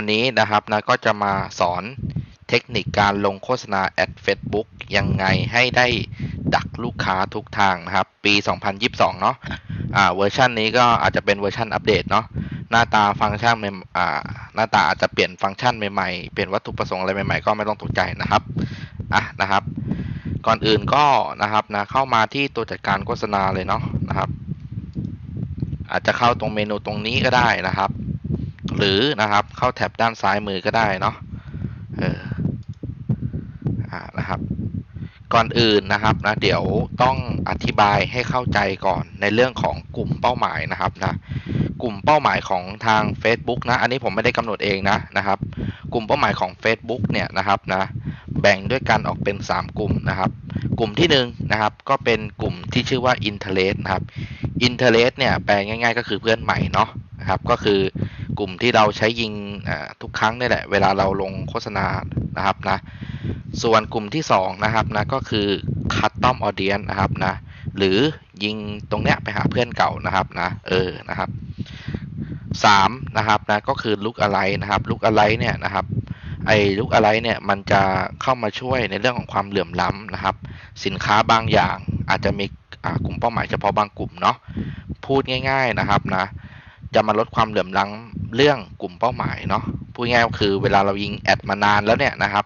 วันนี้นะครับนะก็จะมาสอนเทคนิคการลงโฆษณาแอด Facebook ยังไงให้ได้ดักลูกค้าทุกทางนะครับ ปี 2022 เนาะอ่าเวอร์ชันนี้ก็อาจจะเป็นเวอร์ชันอัปเดตเนาะหน้าตาฟังก์ชันใหม่อ่าหน้าตาอาจจะเปลี่ยนฟังก์ชันใหม่ๆ เปลี่ยนวัตถุประสงค์อะไรใหม่ๆ ก็ไม่ต้องตกใจนะครับอะนะครับ ก่อนอื่นก็นะครับนะเข้ามาที่ตัวจัดการโฆษณาเลยเนาะนะครับ อาจจะเข้าตรงเมนูตรงนี้ก็ได้นะครับ หรือนะครับเข้าแท็บด้านซ้ายมือก็ได้เนาะเอออ่านะครับก่อนอื่นนะครับนะเดี๋ยวต้องอธิบายให้เข้าใจก่อนในเรื่องของกลุ่มเป้าหมายนะครับนะกลุ่มเป้าหมายของทาง Facebook นะอันนี้ผมไม่ได้กำหนดเองนะนะครับ กลุ่มเป้าหมายของ Facebook เนี่ยนะครับนะแบ่งด้วยกันออกเป็น 3 กลุ่มนะครับ กลุ่มที่1นงนะครับก็เป็นกลุ่มที่ชื่อว่า Interest นะครับ Interest เนี่ยแปลง่าย ๆ ก็คือเพื่อนใหม่เนาะนะครับก็คือ กลุ่มที่เราใช้ยิงทุกครั้งนี่แหละ เวลาเราลงโฆษณานะครับนะส่วนกลุ่มที่2นะครับนะก็คือ Custom Audience นะครับนะหรือยิงตรงเนี้ยไปหาเพื่อนเก่านะครับนะเออนะครับ3นะครับนะก็คือ Look Alike นะครับ Look Alike เนี่ยนะครับไอ้ Look Alike เนี่ยมันจะเข้ามาช่วยในเรื่องของความเหลื่อมล้ำนะครับ สินค้าบางอย่างอาจจะมีกลุ่มเป้าหมายเฉพาะบางกลุ่มเนาะพูดง่าย ๆนะครับนะจะมาลดความเหลื่อมล้ำ เรื่องกลุ่มเป้าหมายเนาะพูดง่ายก็คือเวลาเรายิงแอดมานานแล้วเนี่ยนะครับ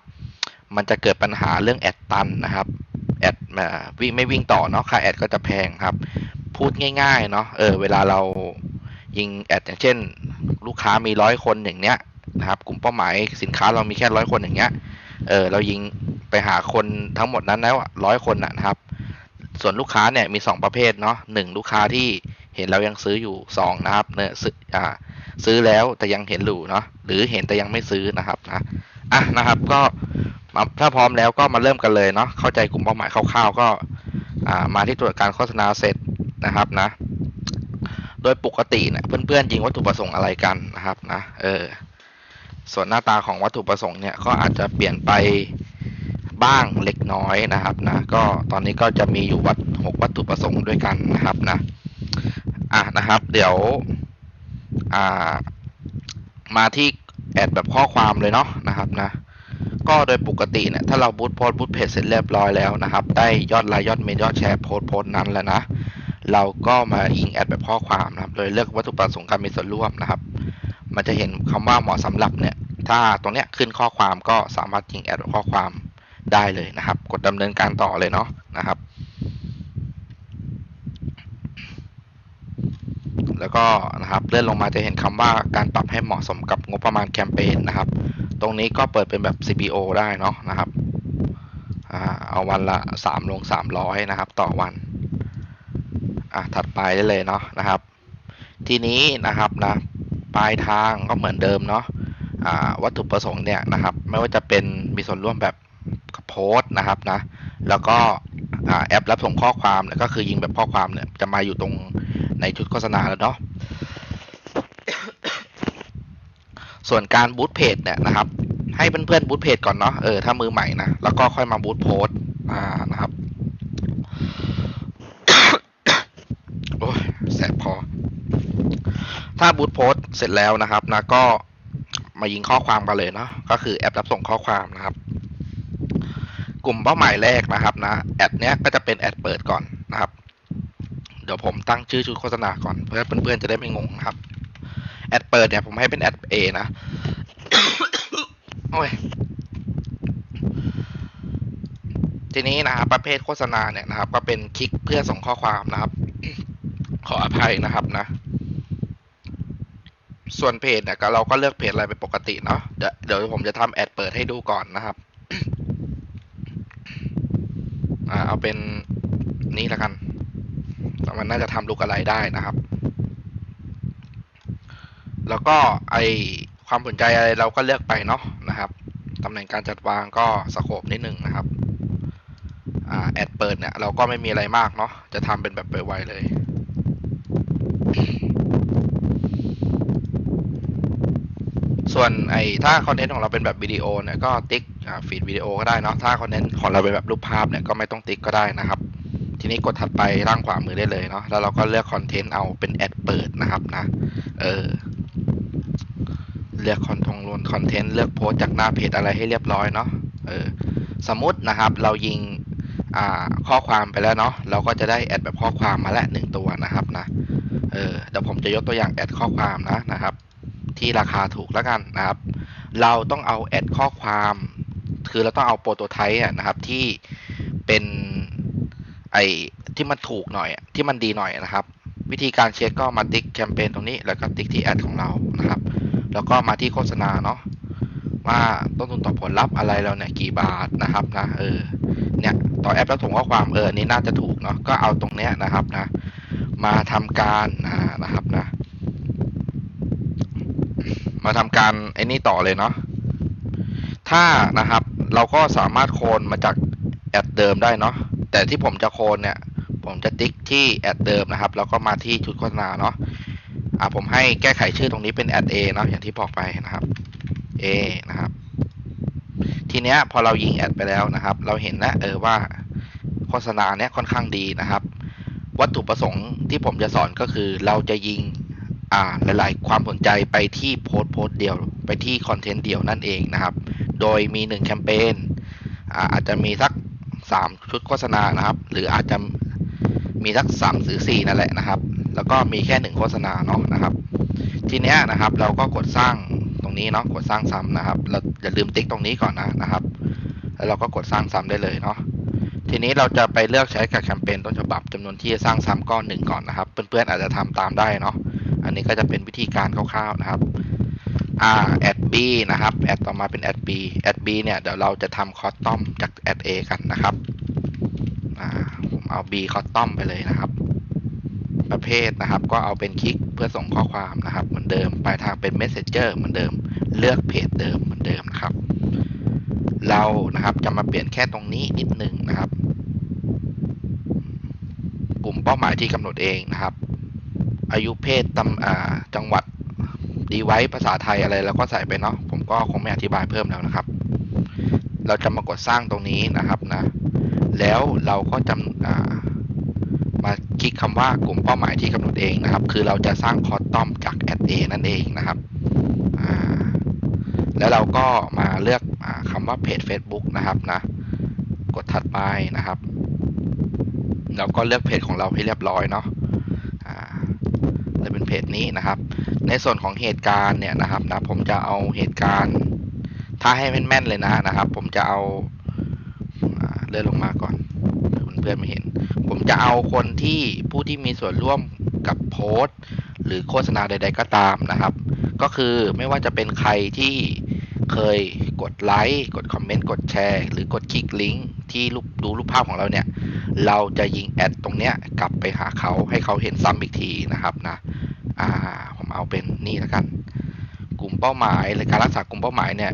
มันจะเกิดปัญหาเรื่องแอดตันนะครับแอดวิ่งไม่วิ่งต่อเนาะค่าแอดก็จะแพงครับ พูดง่ายๆเนาะเออเวลาเรายิงแอดอย่างเช่น ลูกค้ามีร้อยคนอย่างเนี้ยนะครับ กลุ่มเป้าหมายสินค้าเรามีแค่ร้อยคนอย่างเงี้ยเออเรายิงไปหาคนทั้งหมดนั้นแล้วร้อยคนนะครับ ส่วนลูกค้าเนี่ยมี 2 ประเภทเนาะหนึ่งลูกค้าที่ เห็นเรายังซื้ออยู่ 2 นะครับเนี่ยซื้ออ่าซื้อแล้วแต่ยังเห็นอยู่เนาะหรือเห็นแต่ยังไม่ซื้อนะครับนะอะนะครับก็ถ้าพร้อมแล้วก็มาเริ่มกันเลยเนาะเข้าใจกลุ่มเป้าหมายคร่าวๆก็อ่ามาที่ตรวจการโฆษณาเสร็จนะครับนะ โดยปกติเนี่ยเพื่อนๆยิงวัตถุประสงค์อะไรกันนะครับนะเออส่วนหน้าตาของวัตถุประสงค์เนี่ยก็อาจจะเปลี่ยนไปบ้างเล็กน้อยนะครับนะก็ตอนนี้ก็จะมีอยู่วัดหกวัตถุประสงค์ด้วยกันนะครับนะ อะนะครับ เดี๋ยวอ่ามาที่แอดแบบข้อความเลยเนาะนะครับนะก็โดยปกติเนี่ยถ้าเราบูตโพสบูตเพจเสร็จเรียบร้อยแล้วนะครับ ได้ยอดไลค์ยอดเมนยอดแชร์โพสโพสนั้นแล้วนะ เราก็มายิงแอดแบบข้อความนะครับโดยเลือกวัตถุประสงค์การมีส่วนร่วมนะครับ มันจะเห็นคำว่าเหมาะสำหรับเนี่ย ถ้าตรงเนี้ยขึ้นข้อความก็สามารถยิงแอดแบบข้อความได้เลยนะครับ กดดำเนินการต่อเลยเนาะนะครับ แล้วก็นะครับเลื่อนลงมาจะเห็นคำว่าการปรับให้เหมาะสมกับงบประมาณแคมเปญนะครับ ตรงนี้ก็เปิดเป็นแบบ CPO ได้เนาะนะครับเอาวันละ 3 ลง 300 นะครับ ต่อวันอะถัดไปได้เลยเนาะนะครับ ทีนี้นะครับนะปลายทางก็เหมือนเดิมเนาะวัตถุประสงค์เนี่ยนะครับ ไม่ว่าจะเป็นมีส่วนร่วมแบบโพสต์นะครับนะแล้วก็แอปรับส่งข้อความเนี่ยก็คือยิงแบบข้อความเนี่ยจะมาอยู่ตรง ในชุดโฆษณาแล้วเนาะส่วนการบูตเพจเนี่ยนะครับ ให้เพื่อนๆบูตเพจก่อนเนาะเออถ้ามือใหม่นะแล้วก็ค่อยมาบูตโพสอ่านะครับโอ้ยแสบพอถ้าบูตโพสเสร็จแล้วนะครับนะก็มายิงข้อความกันเลยเนาะก็คือแอปรับส่งข้อความนะครับ กลุ่มเป้าหมายแรกนะครับนะแอดเนี้ยก็จะเป็นแอดเปิดก่อนนะครับ เดี๋ยวผมตั้งชื่อชุดโฆษณาก่อนเพื่อเพื่อนๆจะได้ไม่งงครับ แอดเปิดเนี่ยผมให้เป็นแอดเอนะโอ้ยทีนี้นะครับประเภทโฆษณาเนี่ยนะครับ ก็เป็นคลิกเพื่อส่งข้อความนะครับ ขออภัยนะครับนะ ส่วนเพจเนี่ยเราก็เลือกเพจอะไรเป็นปกติเนาะเดี๋ยวผมจะทำแอดเปิดให้ดูก่อนนะครับอ่าเอาเป็นนี้ล้วกัน มันน่าจะทำลูกอะไรได้นะครับ แล้วก็ไอความสนใจอะไรเราก็เลือกไปเนาะนะครับตำแหน่งการจัดวางก็สโคปนิดหนึ่งนะครับอแอดเปิดเนี่ยเราก็ไม่มีอะไรมากเนาะจะทำเป็นแบบไวๆเลยส่วนไอ้ถ้าคอนเทนต์ของเราเป็นแบบวิดีโอเนี่ยก็ติ๊กฟีดวิดีโอก็ได้เนาะถ้าคอนเทนต์ของเราเป็นแบบรูปภาพเนี่ยก็ไม่ต้องติ๊กก็ได้นะครับ ทีนี้กดถัดไปล่างขวามือได้เลยเนาะแล้วเราก็เลือกคอนเทนต์เอาเป็นแอดเปิดนะครับนะ เออเลือกคอนทงลวนคอนเทนต์เลือกโพสจากหน้าเพจอะไรให้เรียบร้อยเนาะเออสมมตินะครับ เรายิงอ่าข้อความไปแล้วเนาะเราก็จะได้แอดแบบข้อความมาแล้วหนึ่งตัวนะครับนะเออเดี๋ยวผมจะยกตัวอย่างแอดข้อความนะนะครับ ที่ราคาถูกแล้วกันนะครับ เราต้องเอาแอดข้อความ คือเราต้องเอาโปรโตไทป์อะนะครับที่เป็น ไอที่มันถูกหน่อยที่มันดีหน่อยนะครับ วิธีการเช็คก็มาติ๊กแคมเปญตรงนี้ แล้วก็ติ๊กที่แอดของเรานะครับ แล้วก็มาที่โฆษณาเนาะว่าต้นทุนต่อผลลัพธ์อะไรเราเนี่ยกี่บาทนะครับนะเออเนี่ยต่อแอปแล้วส่งข้อความเออนี้น่าจะถูกเนาะก็เอาตรงเนี้ยนะครับนะ มาทำการอ่านะครับนะ มาทำการไอ้นี่ต่อเลยเนาะถ้านะครับ เราก็สามารถโคลนมาจากแอดเดิมได้เนาะ แต่ที่ผมจะโคลนเนี่ย ผมจะติ๊กที่แอดเดิมนะครับ แล้วก็มาที่ชุดโฆษณาเนาะอ่าผมให้แก้ไขชื่อตรงนี้เป็นแอด A เนาะอย่างที่บอกไปนะครับ A นะครับ ทีเนี้ยพอเรายิงแอดไปแล้วนะครับ เราเห็นแล้วเออว่าโฆษณาเนี้ยค่อนข้างดีนะครับ วัตถุประสงค์ที่ผมจะสอนก็คือเราจะยิงอ่าหลาย ๆ ความสนใจไปที่โพสต์โพสต์เดียว ไปที่คอนเทนต์เดียวนั่นเองนะครับ โดยมี 1 แคมเปญอ่าอาจจะมีสัก 3 ชุดโฆษณานะครับ หรืออาจจะมีสัก3หรือ4นั่นแหละนะครับ แล้วก็มีแค่หนึ่งโฆษณาเนาะนะครับ ทีเนี้ยนะครับ เราก็กดสร้างตรงนี้เนาะกดสร้างซ้ำนะครับเราอย่าลืมติ๊กตรงนี้ก่อนนะนะครับ แล้วเราก็กดสร้างซ้ำได้เลยเนาะทีนี้เราจะไปเลือกใช้กับแคมเปญต้นฉบับจำนวนที่จะสร้างซ้ำก้อนหนึ่งก่อนนะครับ เพื่อนๆอาจจะทำตามได้เนาะอันนี้ก็จะเป็นวิธีการคร่าวๆนะครับ อ่าแอด B นะครับแอดต่อมาเป็นแอด B แอด B เนี่ยเดี๋ยวเราจะทำคอสตอมจากแอด A กันนะครับอ่าผมเอา B คอสตอมไปเลยนะครับ ประเภทนะครับก็เอาเป็นคลิกเพื่อส่งข้อความนะครับ เหมือนเดิมปลายทางเป็น Messenger เหมือนเดิม เลือกเพจเดิมเหมือนเดิมนะครับ เรานะครับจะมาเปลี่ยนแค่ตรงนี้นิดนึงนะครับ กลุ่มเป้าหมายที่กำหนดเองนะครับ อายุเพศตำอ่าจังหวัด ดีไว้ภาษาไทยอะไรเราก็ใส่ไปเนาะผมก็คงไม่อธิบายเพิ่มแล้วนะครับ เราจะมากดสร้างตรงนี้นะครับนะแล้วเราก็จำมาคลิกคำว่ากลุ่มเป้าหมายที่กำหนดเองนะครับ คือเราจะสร้างคอสตอมจากแอดเนั่นเองนะครับแล้วเราก็มาเลือกอคำว่าเพจ Facebook นะครับนะกดถัดไปนะครับ เราก็เลือกเพจของเราให้เรียบร้อยเนาะ จะเป็นเพจนี้นะครับ ในส่วนของเหตุการณ์เนี่ยนะครับนะผมจะเอาเหตุการณ์ ถ้าให้แม่นๆเลยนะนะครับ ผมจะเอาเลื่อนลงมาก่อนเพื่อนๆไม่เห็น ผมจะเอาคนที่ผู้ที่มีส่วนร่วมกับโพสต์ หรือโฆษณาใด ๆก็ตามนะครับ ก็คือไม่ว่าจะเป็นใครที่เคยกดไลค์กดคอมเมนต์กดแชร์ หรือกดคลิกลิงก์ที่รูปดูรูปภาพของเราเนี่ย เราจะยิงแอดตรงเนี้ยกลับไปหาเขาให้เขาเห็นซ้ำอีกทีนะครับนะ ผมเอาเป็นนี่แล้วกัน กลุ่มเป้าหมายหรือการรักษากลุ่มเป้าหมายเนี่ย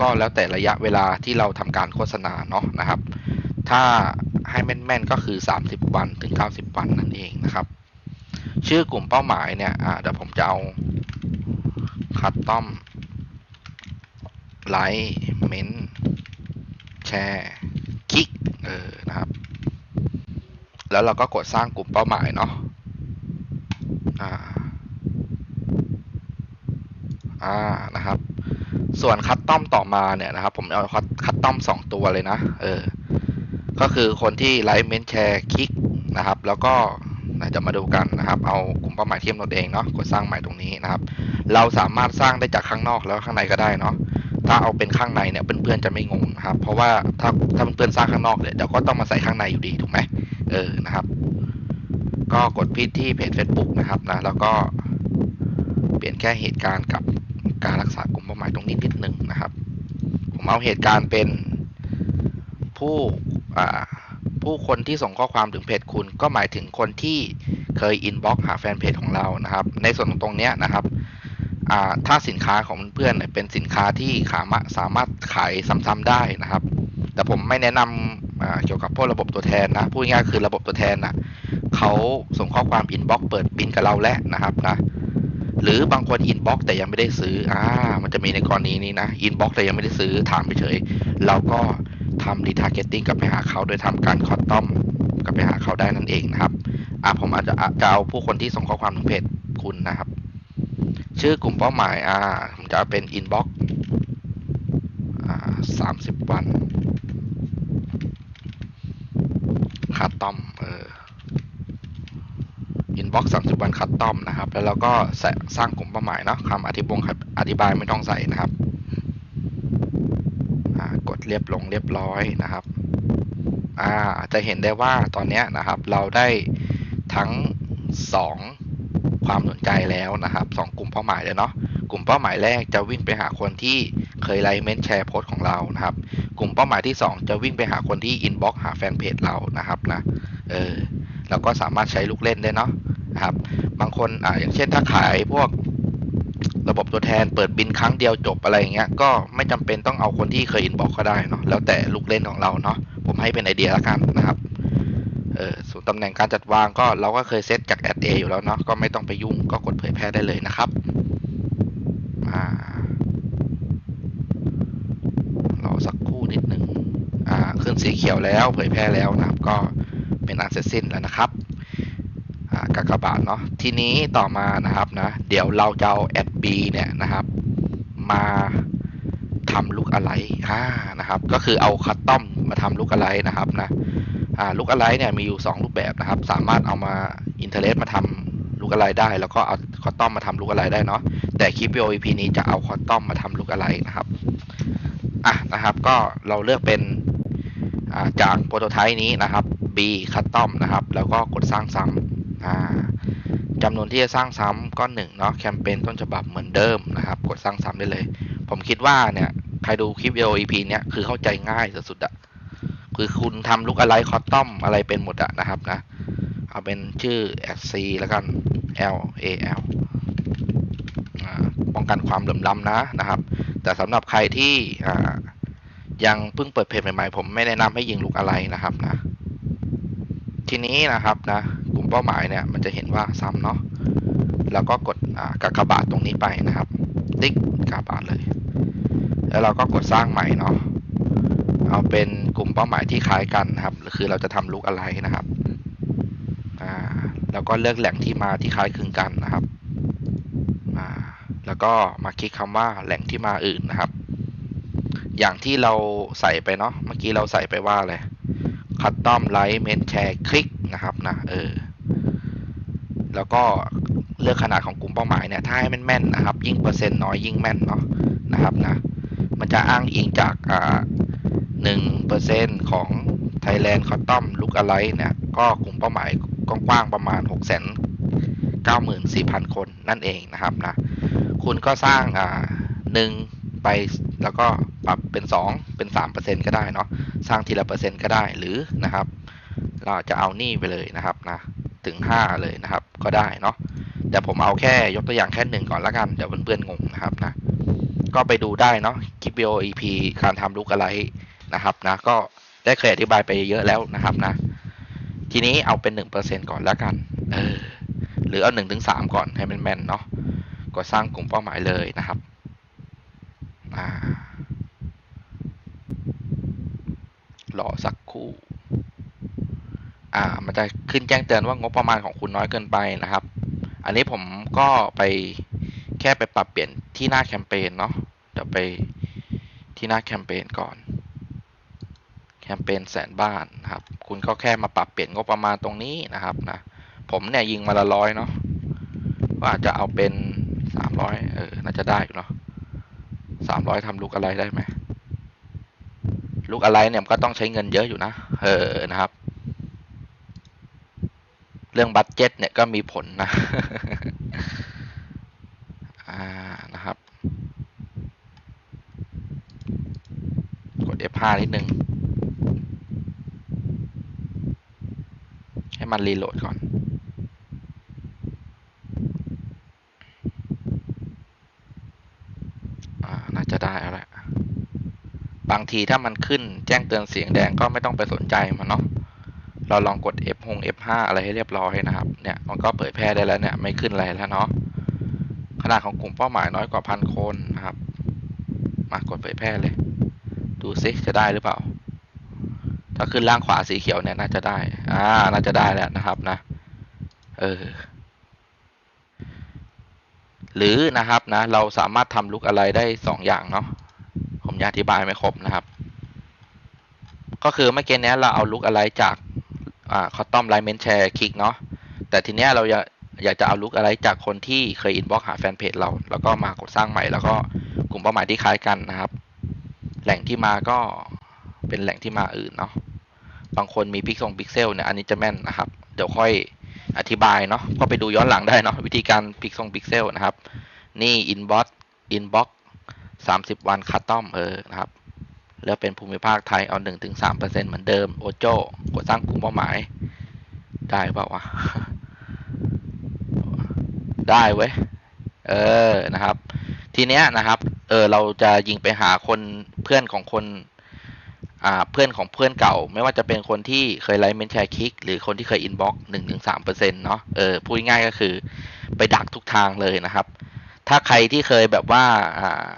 ก็แล้วแต่ระยะเวลาที่เราทำการโฆษณาเนาะนะครับ ถ้าให้แม่นๆก็คือ 30 วันถึง 90 วันนั่นเองนะครับ ชื่อกลุ่มเป้าหมายเนี่ยเดี๋ยวผมจะเอาคัสตอมไลค์เมนแชร์คลิกเออนะครับ แล้วเราก็กดสร้างกลุ่มเป้าหมายเนาะอ่า อ่านะครับ ส่วนคัสตอมต่อมาเนี่ยนะครับ ผมเอาคัสตอมสองตัวเลยนะ เออ ก็คือคนที่ไลค์เมนแชร์คลิกนะครับ แล้วก็จะมาดูกันนะครับ เอากลุ่มเป้าหมายเที่กำหนดเองเนาะกดสร้างใหม่ตรงนี้นะครับ เราสามารถสร้างได้จากข้างนอกแล้วข้างในก็ได้เนาะถ้าเอาเป็นข้างในเนี่ยเพื่อนๆจะไม่งงนะครับ เพราะว่าถ้าถ้าเพื่อนๆสร้างข้างนอกเนี่ยเดี๋ยวก็ต้องมาใส่ข้างในอยู่ดีถูกไหมเออนะครับ ก็กดพิที่เพจ Facebook นะครับนะแล้วก็เปลี่ยนแค่เหตุการณ์กับ การรักษากลุ่มเป้าหมายตรงนี้นิดหนึ่งนะครับ ผมเอาเหตุการณ์เป็นผู้ผู้คนที่ส่งข้อความถึงเพจคุณ ก็หมายถึงคนที่เคยอินบ็อกหาแฟนเพจของเรานะครับ ในส่วนของตรงเนี้ยนะครับถ้าสินค้าของเพื่อนเป็นสินค้าที่ขามาสามารถขายซ้ำๆได้นะครับ แต่ผมไม่แนะนำอ่าเกี่ยวกับพวกระบบตัวแทนนะพูดง่ายๆคือระบบตัวแทนนะเขาส่งข้อความอินบ็อกเปิดบินกับเราแล้วนะครับนะ หรือบางคนอินบ็อกแต่ยังไม่ได้ซื้ออ่ามันจะมีในกรณีนี้นะอินบ็อกแต่ยังไม่ได้ซื้อถามไปเฉยเราก็ทำรีทาร์เก็ตติ้งกลับไปหาเขาโดยทำการคอตตอมกลับไปหาเขาได้นั่นเองนะครับอ่าผมอาจจะจะเอาผู้คนที่ส่งข้อความถึงเพจคุณนะครับ ชื่อกลุ่มเป้าหมายอ่าผมจะเป็น inbox อ่าสามสิบวันคัดต้อมเออ inbox สามสิบวันคัดต้อมนะครับ แล้วเราก็สร้างกลุ่มเป้าหมายเนาะคำอธิบงอธิบายไม่ต้องใส่นะครับกดเรียบลงเรียบร้อยนะครับอ่าจะเห็นได้ว่าตอนนี้นะครับ เราได้ทั้งสองความสนใจแล้วนะครับสองกลุ่มเป้าหมายเลยเนาะกลุ่มเป้าหมายแรกจะวิ่งไปหาคนที่เคยไลค์เมนแชร์โพสต์ของเรานะครับ กลุ่มเป้าหมายที่ 2 จะวิ่งไปหาคนที่อินบ็อกหาแฟนเพจเรานะครับนะเออเราก็สามารถใช้ลูกเล่นได้เนาะ นะครับ บางคนอ่าอย่างเช่นถ้าขายพวกระบบตัวแทนเปิดบินครั้งเดียวจบอะไรอย่างเงี้ยก็ไม่จำเป็นต้องเอาคนที่เคยอินบอกก็ได้เนาะแล้วแต่ลูกเล่นของเราเนาะผมให้เป็นไอเดียละกันนะครับเออส่วนตำแหน่งการจัดวางก็เราก็เคยเซตจากแอดเออยู่แล้วเนาะก็ไม่ต้องไปยุ่งก็กดเผยแพร่ได้เลยนะครับอ่ารอสักครู่นิดหนึ่งอ่าขึ้นสีเขียวแล้วเผยแพร่แล้วนะครับ ก็เป็นอันเสร็จสิ้นแล้วนะครับ กบาทเนาะทีนี้ต่อมานะครับนะ เดี๋ยวเราจะเอาแอดบีเนี่ยนะครับ มาทำลุกอะไรอ่านะครับ ก็คือเอาคัสตอมมาทำลุกอะไรนะครับนะอ่าลุกอะไรเนี่ยมีอยู่ 2 รูปแบบนะครับ สามารถเอามาอินเทอร์เน็ตมาทำลุกอะไรได้ แล้วก็เอาคอตตอมมาทำลุกอะไรได้เนาะแต่คลิปวิดีโอ EP นี้จะเอาคอตตอมมาทำลุกอะไรนะครับอะนะครับ ก็เราเลือกเป็นจากโปรโตไทป์นี้นะครับ B คัตตอมนะครับ แล้วก็กดสร้างซ้ำ จำนวนที่จะสร้างซ้ำก็1เนาะแคมเปญต้นฉบับเหมือนเดิมนะครับ กดสร้างซ้ำได้เลย ผมคิดว่าเนี่ยใครดูคลิปวิดีโอ EP เนี้ยคือเข้าใจง่ายสุดๆอะคือคุณทำลุกอะไรคอตตอมอะไรเป็นหมดอะนะครับนะ เอาเป็นชื่อ c แล้วกัน l a l อ่าป้องกันความเหลื่อมล้ำนะนะครับ แต่สำหรับใครที่ยังเพิ่งเปิดเพจใหม่ๆ ผมไม่แนะนำให้ยิงลุกอะไรนะครับนะ ทีนี้นะครับนะ กลุ่มเป้าหมายเนี่ยมันจะเห็นว่าซ้ำเนาะแล้วก็กดกากบาทตรงนี้ไปนะครับ ติ๊กกากบาทเลย แล้วเราก็กดสร้างใหม่เนาะเอาเป็นกลุ่มเป้าหมายที่คล้ายกันนะครับ คือเราจะทำลุกอะไรนะครับแล้วก็เลือกแหล่งที่มาที่คล้ายคลึงกันนะครับแล้วก็มาคลิกคำว่าแหล่งที่มาอื่นนะครับ อย่างที่เราใส่ไปเนาะเมื่อกี้เราใส่ไปว่าอะไรคัตตอมไลค์เมนแชร์คลิก นะครับนะเออแล้วก็เลือกขนาดของกลุ่มเป้าหมายเนี่ยถ้าให้แม่นๆนะครับ ยิ่งเปอร์เซ็นต์น้อยยิ่งแม่นเนาะนะครับนะมันจะอ้างอิงจากอ่าหนึ่งเปอร์เซ็นต์ของ Thailand Cotton Look Alike เนี่ยก็กลุ่มเป้าหมายกว้างๆประมาณ 6 9 4 0 0 0 คนนั่นเองนะครับนะคุณก็สร้างอ่าหนึ่งไปแล้วก็ปรับเป็น 2 เป็น3%ก็ได้เนาะสร้างทีละเปอร์เซ็นต์ก็ได้หรือนะครับ เราจะเอานี่ไปเลยนะครับนะถึง 5 เลยนะครับ ก็ได้เนาะแต่ผมเอาแค่ยกตัวอย่างแค่หนึ่งก่อนละกันเดี๋ยวเพื่อนๆงงนะครับนะก็ไปดูได้เนาะคลิปวิดีโอ EP การทำลุกอะไรนะครับนะก็ได้เคยอธิบายไปเยอะแล้วนะครับนะทีนี้เอาเป็นหนึ่งเปอร์เซ็นก่อนล้วกันเออหรือเอาหนึ่งถึงสามก่อนให้มันแม่นเนาะก็สร้างกลุ่มเป้าหมายเลยนะครับอ่ารอสักครู่ อ่ามันจะขึ้นแจ้งเตือนว่างบประมาณของคุณน้อยเกินไปนะครับ อันนี้ผมก็ไปแค่ไปปรับเปลี่ยนที่หน้าแคมเปญเนาะเดี๋ยวไปที่หน้าแคมเปญก่อน แคมเปญแสนบ้านนะครับ คุณก็แค่มาปรับเปลี่ยนงบประมาณตรงนี้นะครับนะผมเนี่ยยิงมาละร้อยเนาะว่าจะเอาเป็นสามร้อยเออน่าจะได้อยู่เนาะสามร้อยทำลูกอะไรได้ไหมลูกอะไรเนี่ยก็ต้องใช้เงินเยอะอยู่นะเออนะครับ เรื่องบัตเจ็ตเนี่ยก็มีผลนะนะครับ กด F5 นิดนึง ให้มันรีโหลดก่อนอาน่าจะได้แล้วแหละบางทีถ้ามันขึ้นแจ้งเตือนเสียงแดงก็ไม่ต้องไปสนใจมันเนาะ เราลองกด F หง F5 อะไรให้เรียบร้อยนะครับ เนี่ยมันก็เผยแพร่ได้แล้วเนี่ยไม่ขึ้นอะไรแล้วเนาะ ขนาดของกลุ่มเป้าหมายน้อยกว่าพันคนนะครับ มากดเผยแพร่เลย ดูซิจะได้หรือเปล่า ถ้าขึ้นล่างขวาสีเขียวเนี่ยน่าจะได้ อ่า น่าจะได้แล้วนะครับนะ เออ หรือนะครับนะ เราสามารถทำลุกอะไรได้สองอย่างเนาะ ผมอธิบายไม่ครบนะครับ ก็คือเมื่อกี้เนี้ยเราเอาลุกอะไรจาก อ่าคอตตอมไลน์เมนแชร์คลิกเนาะแต่ทีเนี้ยเราอยากอยากจะเอาลุกอะไรจากคนที่เคยอินบ็อกหาแฟนเพจเรา แล้วก็มากดสร้างใหม่ แล้วก็กลุ่มเป้าหมายที่คล้ายกันนะครับ แหล่งที่มาก็เป็นแหล่งที่มาอื่นเนาะบางคนมีพิกซงพิกเซลเนี่ยอันนี้จะแม่นนะครับ เดี๋ยวค่อยอธิบายเนาะก็ไปดูย้อนหลังได้เนาะวิธีการพิกซงพิกเซลนะครับ นี่อินบ็อกอินบ็อกสามสิบวันคัตตอมเออนะครับ แล้วเป็นภูมิภาคไทยเอาหนึ่งถึงสามเปอร์เซ็นเหมือนเดิม โอโจกดสร้างกลุ่มเป้าหมาย ได้เปล่าวะ ได้เว้ย เออ นะครับ ทีเนี้ยนะครับ เออ เราจะยิงไปหาคนเพื่อนของคน อ่า เพื่อนของเพื่อนเก่า ไม่ว่าจะเป็นคนที่เคยไลค์เมนแชร์คลิก หรือคนที่เคยอินบ็อกหนึ่งถึงสามเปอร์เซ็นต์เนาะ เออ พูดง่ายก็คือ ไปดักทุกทางเลยนะครับ ถ้าใครที่เคยแบบว่า อ่า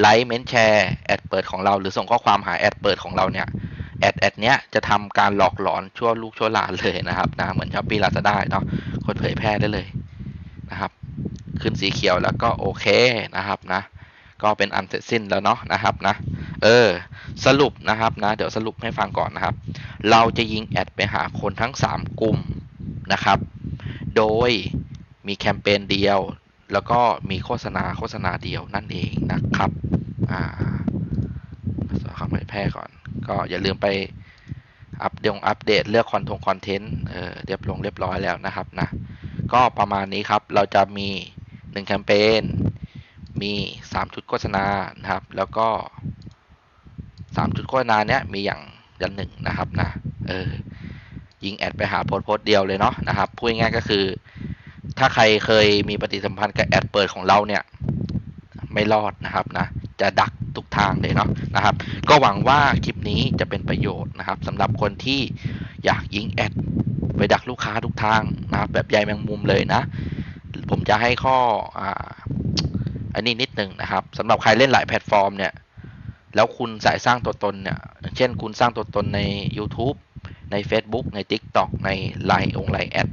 ไลค์เมนแชร์แอดเปิดของเราหรือส่งข้อความหาแอดเปิดของเราเนี่ยแอดแอดเนี้ยจะทำการหลอกหลอนชั่วลูกชั่วหลานเลยนะครับนะเหมือนช้อปปี้ลาซาด้าเนาะกดเผยแพร่ได้เลยนะครับ ขึ้นสีเขียวแล้วก็โอเคนะครับนะ ก็เป็นอันเสร็จสิ้นแล้วเนาะนะครับนะ เออ สรุปนะครับนะ เดี๋ยวสรุปให้ฟังก่อนนะครับ เราจะยิงแอดไปหาคนทั้ง 3 กลุ่มนะครับ โดยมีแคมเปญเดียว แล้วก็มีโฆษณาโฆษณาเดียวนั่นเองนะครับอ่าสอคำเผยแพร่ก่อน ก็อย่าลืมไปอัปเดตอัปเดตเลือกคอนทงคอนเทนต์เรียบลงเรียบร้อยแล้วนะครับนะก็ประมาณนี้ครับเราจะมี 1 แคมเปญมี 3 ชุดโฆษณานะครับ แล้วก็ 3 ชุดโฆษณาเนี้ยมีอย่างอย่างหนึ่งนะครับนะเออยิงแอดไปหาโพสโพสเดียวเลยเนาะนะครับพูดง่ายก็คือ ถ้าใครเคยมีปฏิสัมพันธ์กับแอดเปิดของเราเนี่ย ไม่รอดนะครับนะ จะดักทุกทางเลยเนาะนะครับ ก็หวังว่าคลิปนี้จะเป็นประโยชน์นะครับสำหรับคนที่อยากยิงแอดไปดักลูกค้าทุกทางนะครับ แบบใยแมงมุมเลยนะ ผมจะให้ข้ออ่าอันนี้นิดหนึ่งนะครับสำหรับใครเล่นหลายแพลตฟอร์มเนี่ย แล้วคุณสายสร้างตัวตนเนี่ย เช่นคุณสร้างตัวตนใน YouTube ใน Facebook ใน TikTok ใน Line องไลน์แอด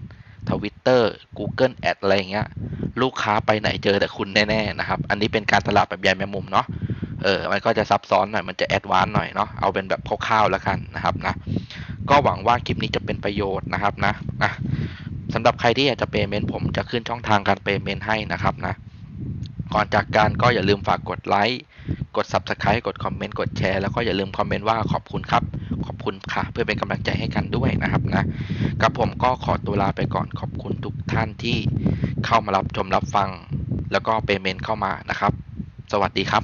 ทวิตเตอร์ Google แอดอะไรอย่างเงี้ย ลูกค้าไปไหนเจอแต่คุณแน่ๆนะครับ อันนี้เป็นการตลาดแบบใยแมงมุมเนาะเออมันก็จะซับซ้อนหน่อย มันจะแอดวานซ์หน่อยเนาะเอาเป็นแบบคร่าวๆแล้วกันนะครับนะก็หวังว่าคลิปนี้จะเป็นประโยชน์นะครับนะนะสำหรับใครที่อยากจะเปย์เมนผมจะขึ้นช่องทางการเปย์เมนให้นะครับนะก่อนจากการก็อย่าลืมฝากกดไลค์ กด Subscribe กดคอมเมนต์ กดแชร์ แล้วก็อย่าลืมคอมเมนต์ว่าขอบคุณครับ ขอบคุณค่ะ เพื่อเป็นกำลังใจให้กันด้วยนะครับนะกับผมก็ขอตัวลาไปก่อนขอบคุณทุกท่านที่เข้ามารับชมรับฟัง แล้วก็เป็นเมนเข้ามานะครับ สวัสดีครับ